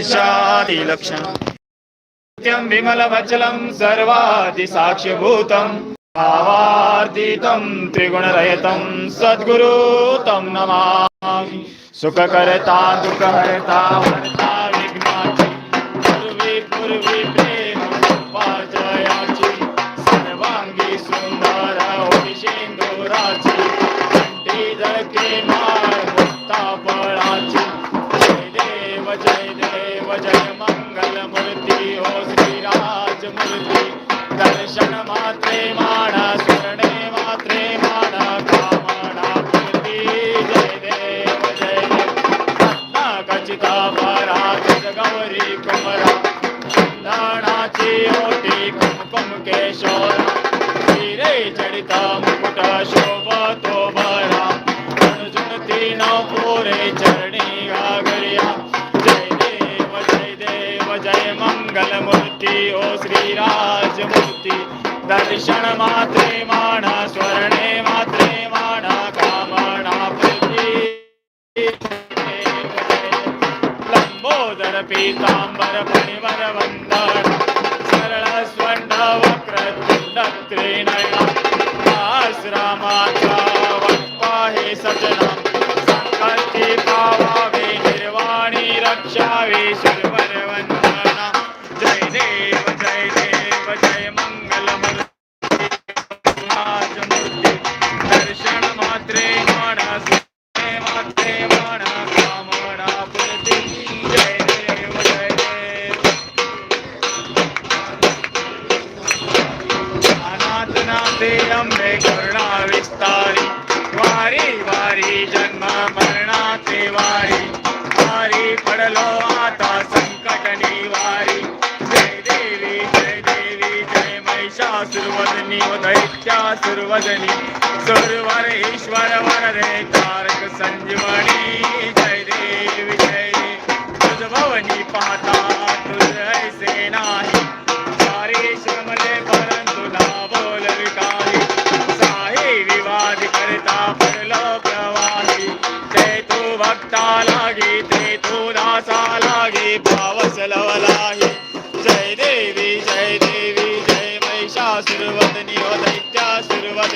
तत्त्वमैशादिलक्षणम् नित्यं विमलवचलं सर्वादिसाक्ष्यभूतं भावार्थितं त्रिगुणरहितं सद्गुरु तं नमामि। सुखकर्ता दुःखहर्ता हर्ता विघ्नाची पूर्वी पूर्वी प्रेम उपाजयाची सर्वांगी सुंदर होई शेंदुराची कंठी जळके माळ मुक्ता फळाची जय देव जय मंगल मूर्ती हो श्रीराज मूर्ती दर्शन मात्रे माणा स्मरणे मात्रे माणा कामना मूर्ती जय देव जय देव रत्नाकचिता परा गौरी कुमरा दाणाची ओटी कुमकुम केशोरा हिरे जडिता मुकुट शोभा लंबोदर पीतांबर परिवर वंदन सरळ स्वंड वक्र तुंड त्रिनयना आश्रमाचा वक्पा हे सजना संकल्पी पावावे निर्वाणी रक्षावे महिषासुरवदनी व दैत्यासुरवदनी सुरवर ईश्वर वरदे तारक संजीवनी जय देवी जय देवी तुझ भवनी पाहता तुझ ऐसे नाही सारे श्रमले परंतु ना बोलवी काही साही विवाद करता पडलो प्रवाही. ते तू भक्ता लागे ते तू दासा लागी भावस लवलाही जय देवी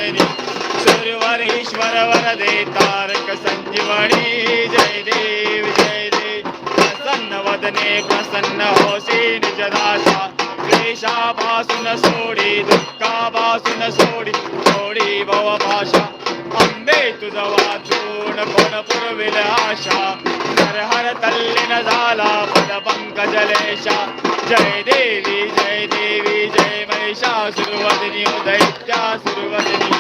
दैत्यासुरवदनी सुरवर ईश्वर वरदे तारक संजीवनी. जय देव जय देव. प्रसन्न वदने प्रसन्न होसी निज दासा. क्लेशापासून सोडी दुःखापासून सोडी सोडी भव भाषा. अंबे तुझवा वाचून कोण पुरविल आशा नरहर तल्लीन झाला पंकजलेशा जय देवी जय देवी जय महिषासुरवदिनी दैत्या सुरवदिनी।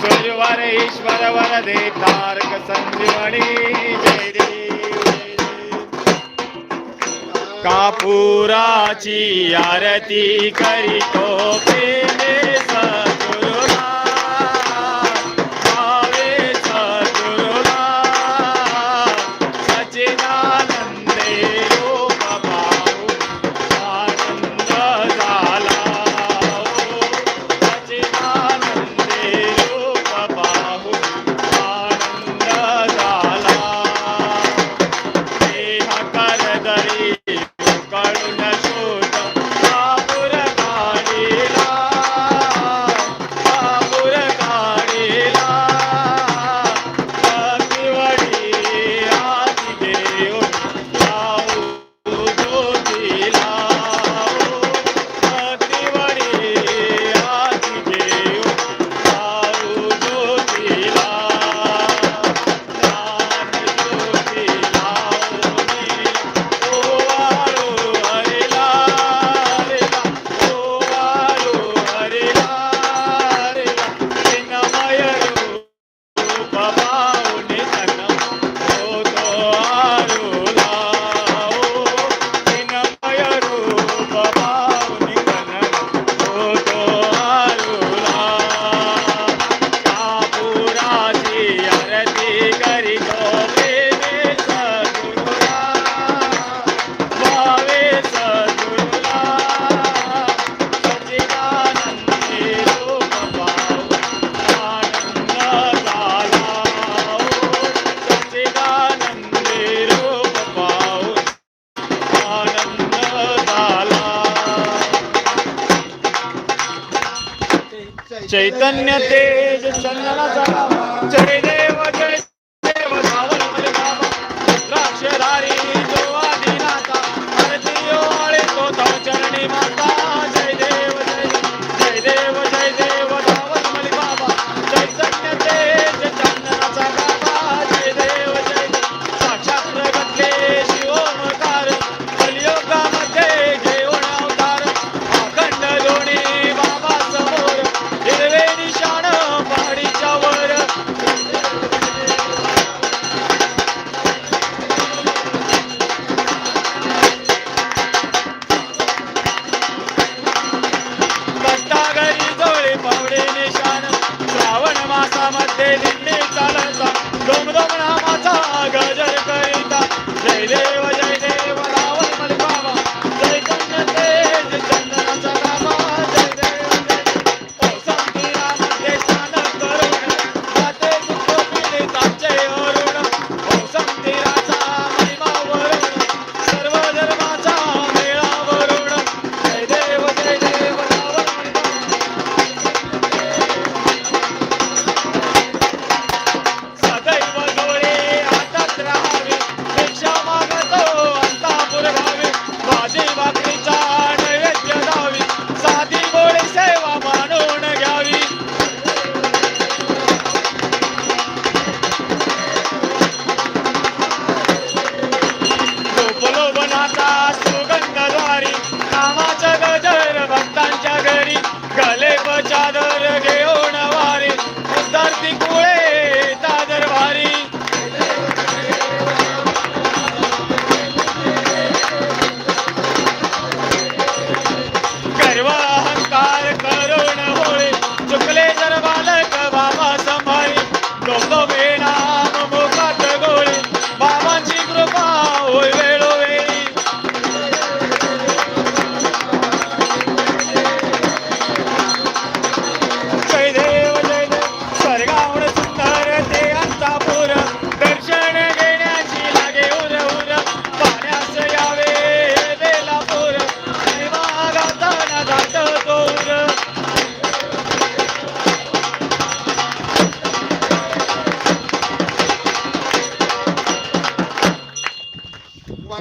सुरवर ईश्वर वरदे तारक संजीवनी। जय देवी। कापुराची आरती करीतो पे चैतन्य तेज चंदनाचा जय देव जय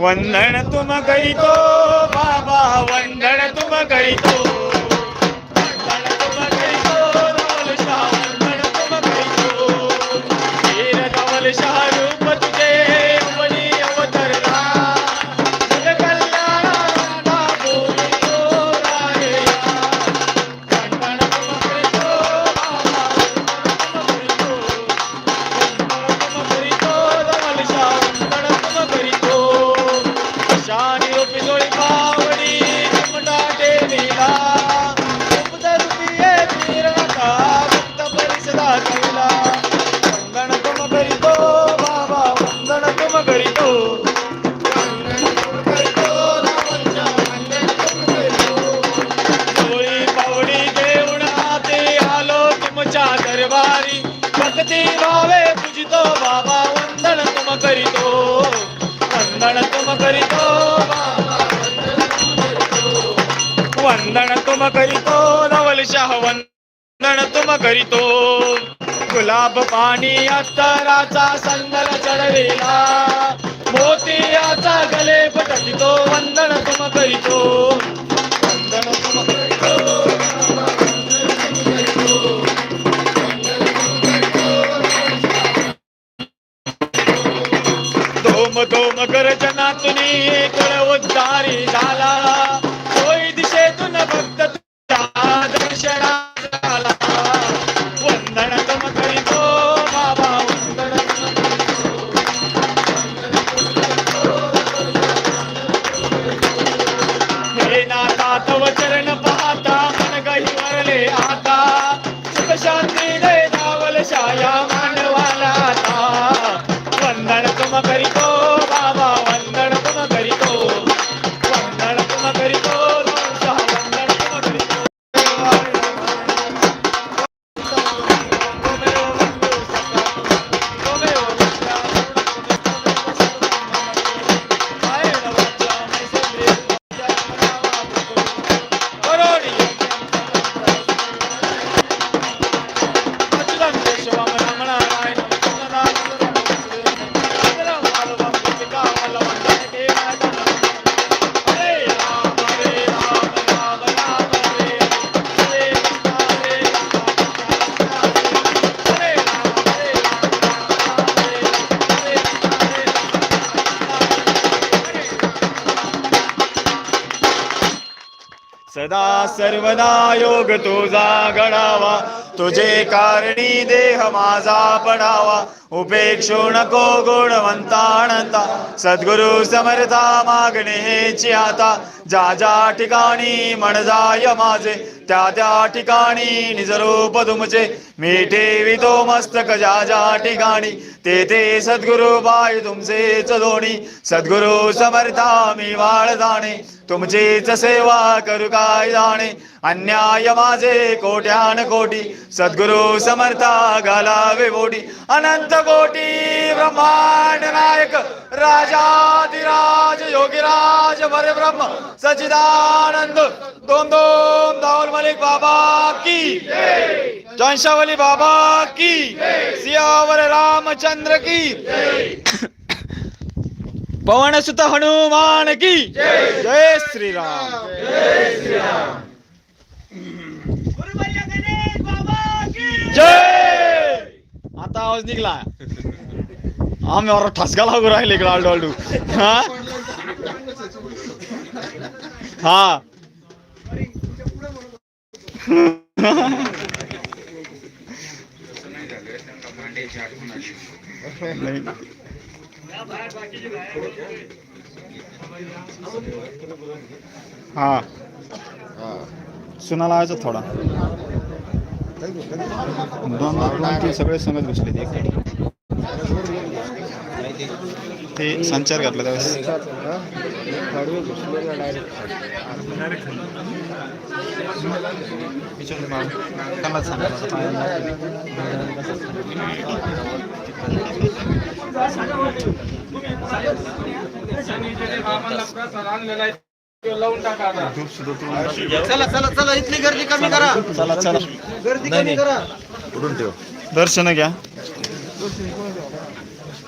ವಂದನ ತುಮ ಕೈತೋ ಬಾಬಾ ವಂದನ ತುಮ ಕೈತೋ शरण तुम करीतो. गुलाब पाणी अत्तराचा संदल चढविला. मोतियाचा गले पटकितो वंदन तुम करीतो. वंदन तुम करीतो. धोम धोम गर्जनातून एक उद्धारी झाला. सर्वदा योग तुझा घडावा. तुझे कारणी देह माझा पडावा. उपेक्षो नको गुणवंतानंता. सद्गुरु समर्था मागणे हेची आता. ज्या ज्या ठिकाणी मन जाय माझे त्या त्या ठिकाणी निजरूप तुमचे मी ठेवितो मस्तक ज्या ज्या ठिकाणी ते ते सद्गुरु बाय तुमचेच दोणी सद्गुरु समर्था मी वाळ जाणे तुमचीच सेवा करू काय जाणे. अन्याय माझे कोट्यान कोटी सद्गुरु समर्था घालावे बोटी. अनंत कोटी ब्रह्मांड नायक राजाधिराज योगीराज बरे ब्रह्म सचिदानंद दोन दोन दाऊल मलिक बाबा की जॉन्शावली बाबा की सियावर रामचंद्र की पवन सुत हनुमान की जय। श्रीराम। जय। आता आवाज निघला. आम्ही और ठसका लागू राहिले इकडे आलडू आलडू हा? हा. नाही. हा. सुना लावायचा थोडा. दोन दोन सगळे संगत बसले ते एक ते संचार घातला त्यावेळेस. चला चला चला इथली गर्दी कमी करा. चला चला. गर्दी कमी करा. दर्शन घ्या.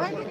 आगे